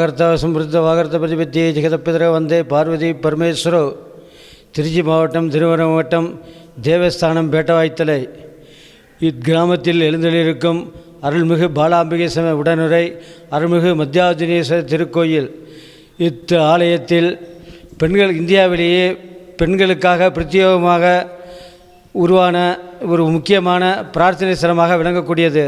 வாகர்த்த சம்பிருத்த வாகர்த்த பிரதிபத்தியை ஜெகதப்பிதர வந்தே பார்வதி பரமேஸ்வரோ திருச்சி மாவட்டம் திருவண்ணாமலை மாவட்டம் தேவஸ்தானம் பேட்டவாய்த்தலை. இக்கிராமத்தில் எழுந்தளிருக்கும் அருள்மிகு பாலாம்பிகை சம உடனுரை அருள்மிகு மத்தியாஜினேஸ்வரர் திருக்கோயில். இத்து ஆலயத்தில் பெண்கள் இந்தியாவிலேயே பெண்களுக்காக பிரத்யேகமாக உருவான ஒரு முக்கியமான பிரார்த்தனை ஸ்தலமாக விளங்கக்கூடியது.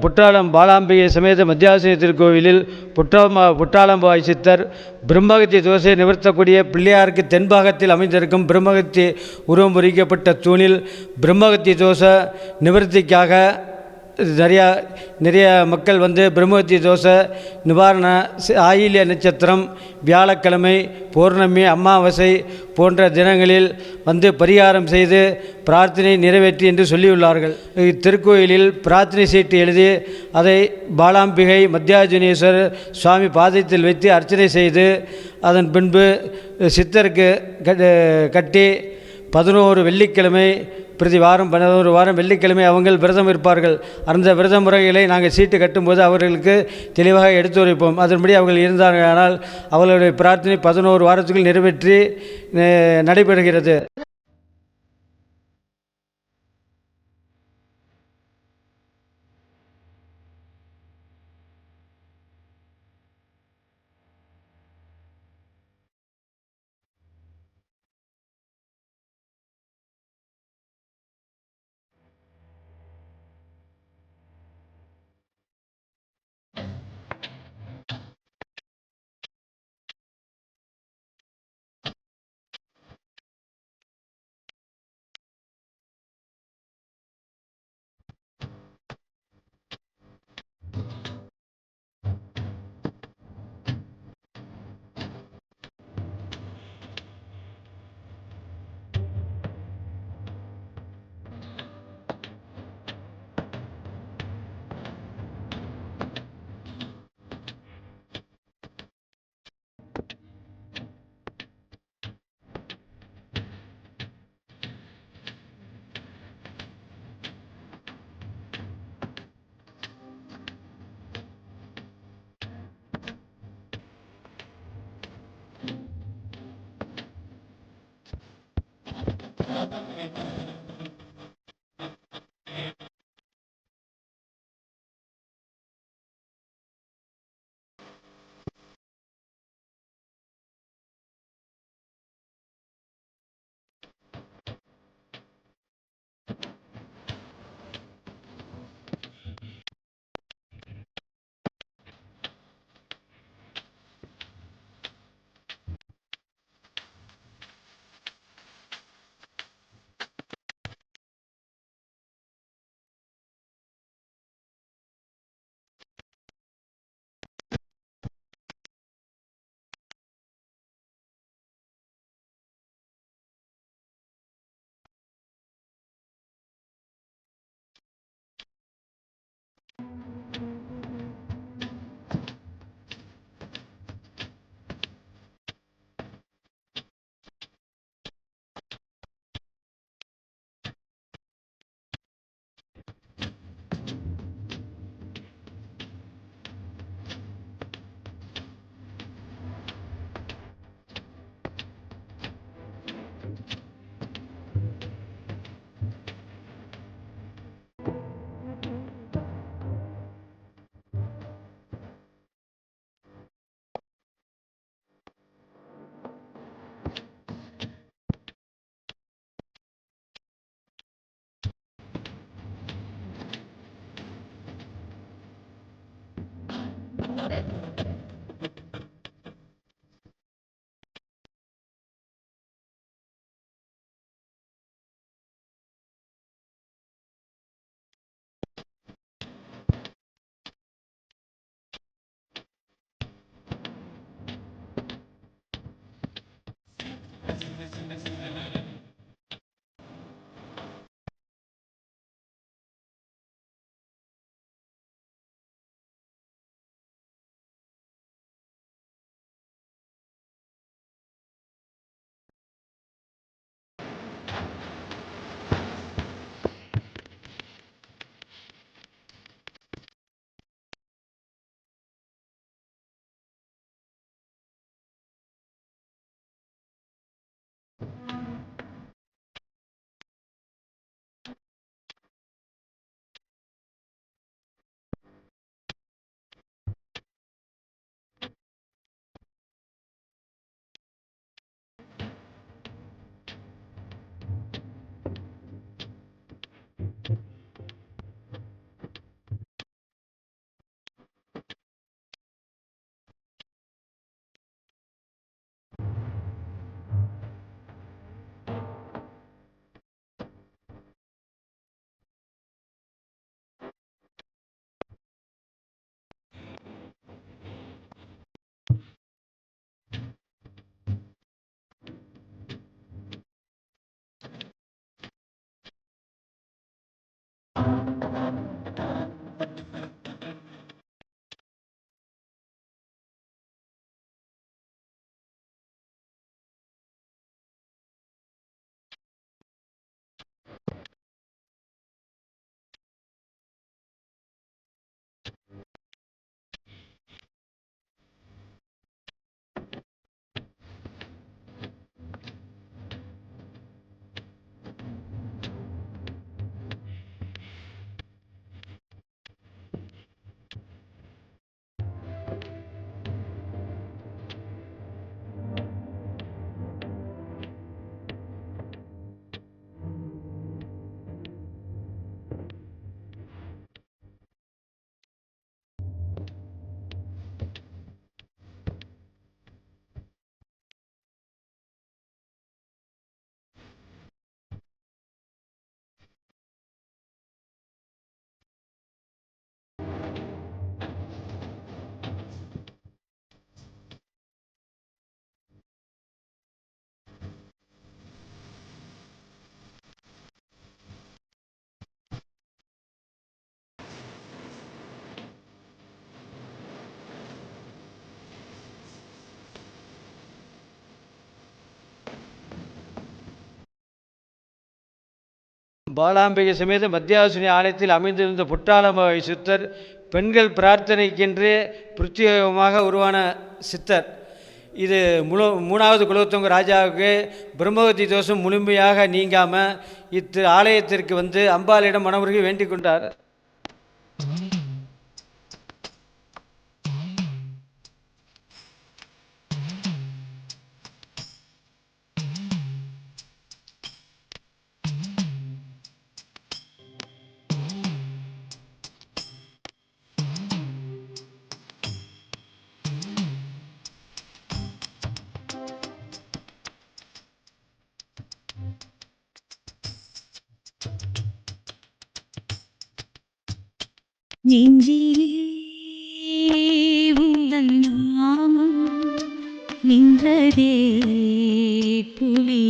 புற்றாலம் பாலாம்பிகை சமேத மத்தியாசினி திருக்கோவிலில் புற்றாமா புற்றாலம்பாய் சித்தர் பிரம்மகத்தி தோசை நிவர்த்தக்கூடிய பிள்ளையாருக்கு தென்பாகத்தில் அமைந்திருக்கும் பிரம்மகத்தி உருவம் பொறிக்கப்பட்ட தூணில் பிரம்மகத்தி தோசை நிவர்த்திக்காக நிறையா நிறைய மக்கள் வந்து பிரம்மகத்தி தோசை நிவாரண ஆயில்ய நட்சத்திரம் வியாழக்கிழமை பௌர்ணமி அமாவாசை போன்ற தினங்களில் வந்து பரிகாரம் செய்து பிரார்த்தனை நிறைவேற்றி என்று சொல்லியுள்ளார்கள். இத்திருக்கோயிலில் பிரார்த்தனை சீட்டு எழுதி அதை பாலாம்பிகை மத்தியாஜுனேஸ்வர் சுவாமி பாதத்தில் வைத்து அர்ச்சனை செய்து அதன் பின்பு சித்தருக்கு கட்டி பதினோரு வெள்ளிக்கிழமை பிரதி வாரம் பதினோரு வாரம் வெள்ளிக்கிழமை அவங்கள் விரதம் இருப்பார்கள். அந்த விரத முறைகளை நாங்கள் சீட்டு கட்டும்போது அவர்களுக்கு தெளிவாக எடுத்துரைப்போம் அதன்படி அவர்கள் இருந்தார்கள். ஆனால் அவர்களுடைய பிரார்த்தனை பதினோரு வாரத்துக்குள் நிறைவேற்றி நடைபெறுகிறது. Amen. பாலாம்பிகை சமேத மத்தியாசினி ஆலயத்தில் அமைந்திருந்த புட்டாளம்பாவை சித்தர் பெண்கள் பிரார்த்தனைக்கென்றே பிரத்யேகமாக உருவான சித்தர். இது முழு மூணாவது குலோத்துங்க ராஜாவுக்கு பிரம்மவதி தோஷம் முழுமையாக நீங்காமல் இத்து ஆலயத்திற்கு வந்து அம்பாளிடம் மனமுருகி வேண்டிக் கொண்டார். ഇന്ദ്രദേ പുലി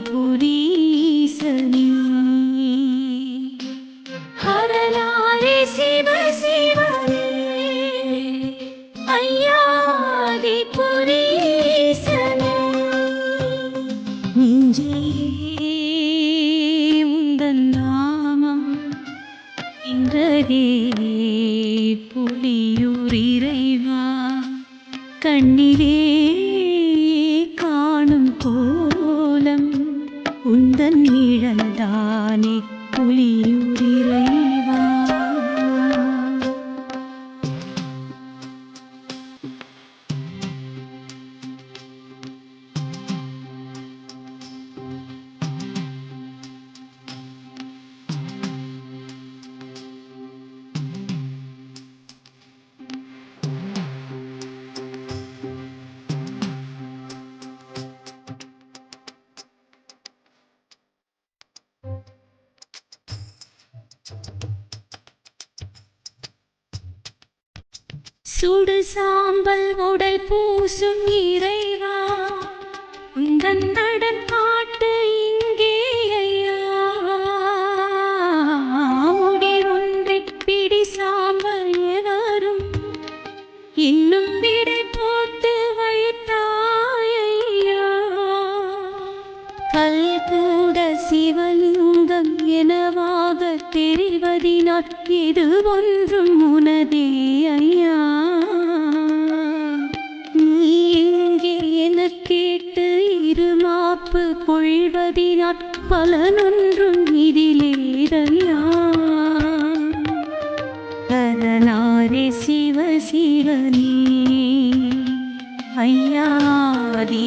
पुरिसी சுடு சாம்பல் உடல் பூசும் இறைவா. உந்தன் நடன் பாட்டு இங்கே ஐயா. முடி ஒன்றை பிடி சாம்பல் எவரும். இன்னும் விடை போட்டு வைத்தாயா கல் கூட சிவலிங்கம் எனவாக தெரிவதினால் இது ஒன்றும் உனது இருமாப்பு கொள்வதினால் பலனொன்றும் இதிலேதையா கரனாரே சிவ சிவனே ஐயாதி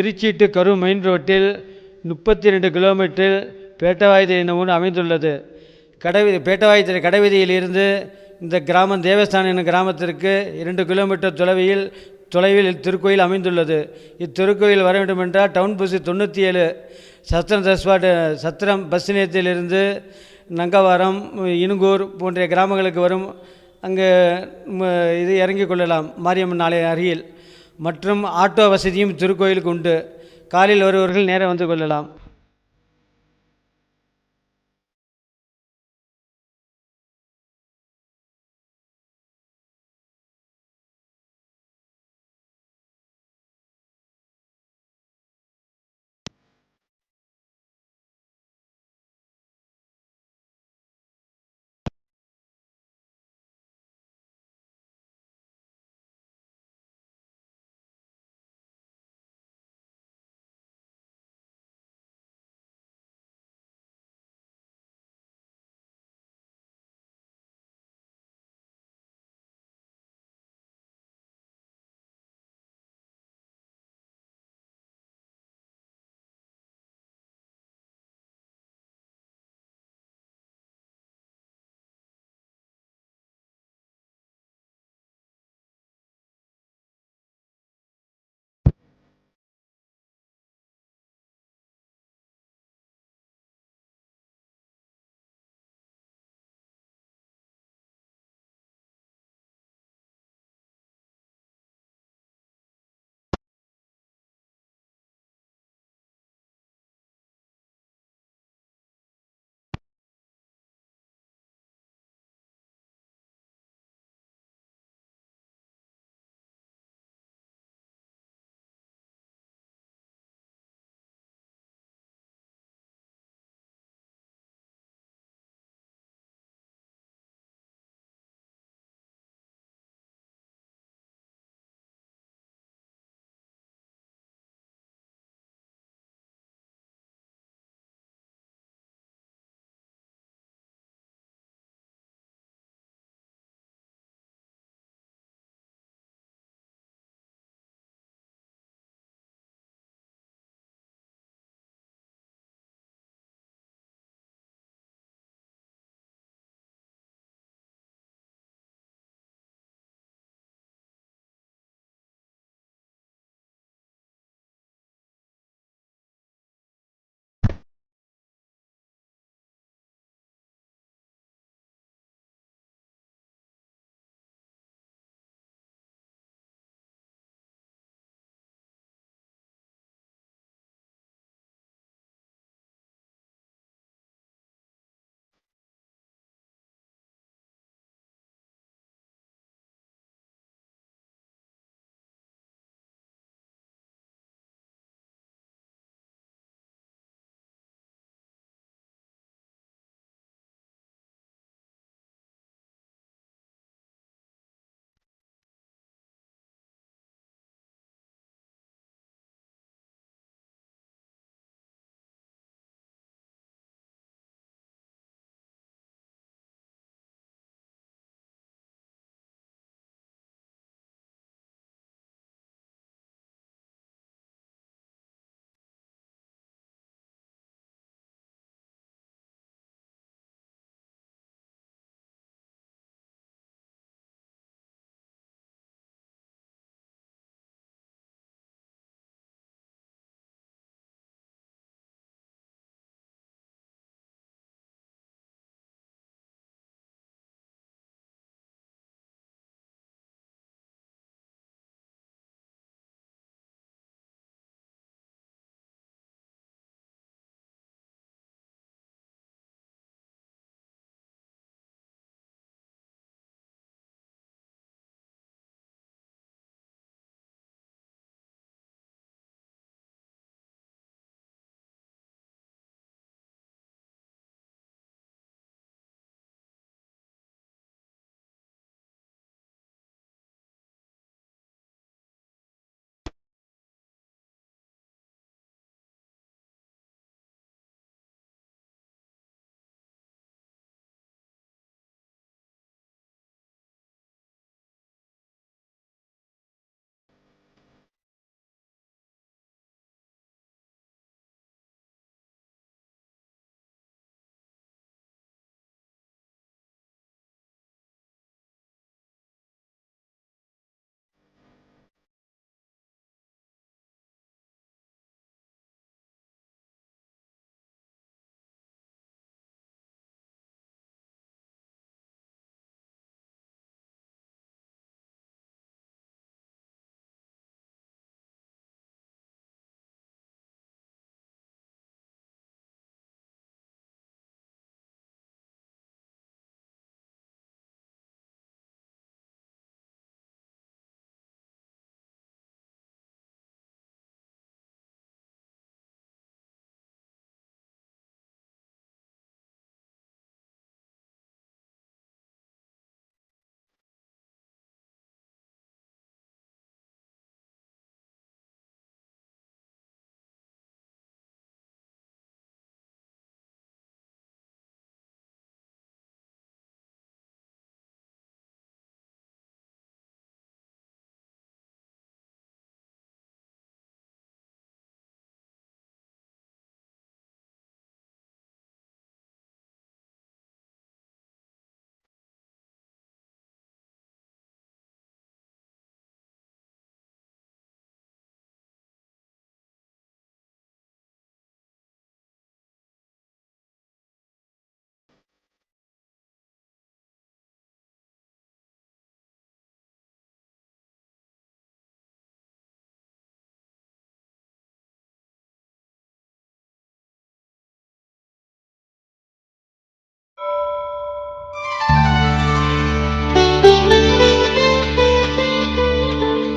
திருச்சி டு கரூர் மெயின் ரோட்டில் முப்பத்தி ரெண்டு கிலோமீட்டர் பேட்டவாயத்தில் என்னும் ஊர் அமைந்துள்ளது. கடைவீதி கடைவீதியில் இருந்து இந்த கிராமம் தேவஸ்தானம் என்னும் கிராமத்திற்கு இரண்டு கிலோமீட்டர் தொலைவில் தொலைவில் இத்திருக்கோயில் அமைந்துள்ளது. இத்திருக்கோயில் வர வேண்டுமென்றால் டவுன் பஸ்ஸு தொண்ணூற்றி ஏழு சத்திரம் தஸ்வாட்டு சத்திரம் பஸ் நிலையத்திலிருந்து நங்கவாரம் இனுங்கூர் போன்ற கிராமங்களுக்கு வரும். அங்கு இது இறங்கிக் கொள்ளலாம். மாரியம்மன் ஆலய அருகில். மற்றும் ஆட்டோ வசதியும் திருக்கோயிலுக்கு உண்டு. காலையில் வருபவர்கள் நேரே வந்து கொள்ளலாம்.